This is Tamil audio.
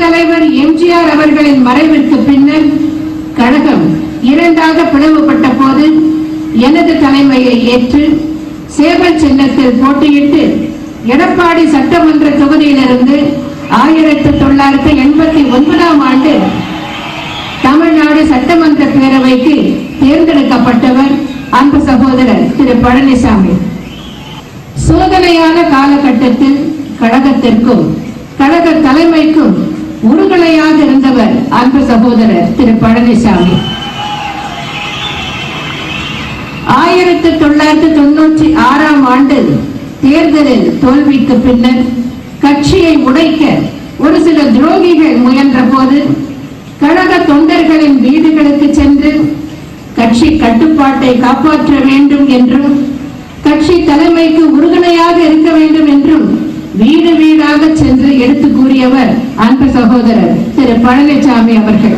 தலைவர் எம்ஜிஆர் அவர்களின் மறைவிற்கு பின்னர் கழகம் இரண்டாக பிளவுபட்ட போது எனது தலைமையை ஏற்று சேவல் சின்னத்தில் போட்டியிட்டு எடப்பாடி சட்டமன்ற தொகுதியிலிருந்து ஆயிரத்தி தொள்ளாயிரத்தி எண்பத்தி ஒன்பதாம் ஆண்டு தமிழ்நாடு சட்டமன்ற பேரவைக்கு தேர்ந்தெடுக்கப்பட்டவர் அன்பு சகோதரர் திரு பழனிசாமி. சோதனையான காலகட்டத்தில் கழகத்திற்கும் கழக தலைமைக்கும் உறுதுணையாக அன்பு சகோதரர் திரு பழனிசாமி. ஆயிரத்தி தொள்ளாயிரத்தி தொண்ணூற்றி ஆறாம் ஆண்டு தேர்தலில் தோல்விக்கு பின்னர் கட்சியை உடைக்க ஒரு சில துரோகிகள் முயன்ற போது கழக தொண்டர்களின் வீடுகளுக்கு சென்று கட்சி கட்டுப்பாட்டை காப்பாற்ற வேண்டும் என்றும் கட்சி தலைமைக்கு உறுதுணையாக இருக்க வேண்டும் என்றும் வீடு வீடாக சென்று எடுத்து கூறியவர் அன்பு சகோதரர் திரு பழனிசாமி அவர்கள்.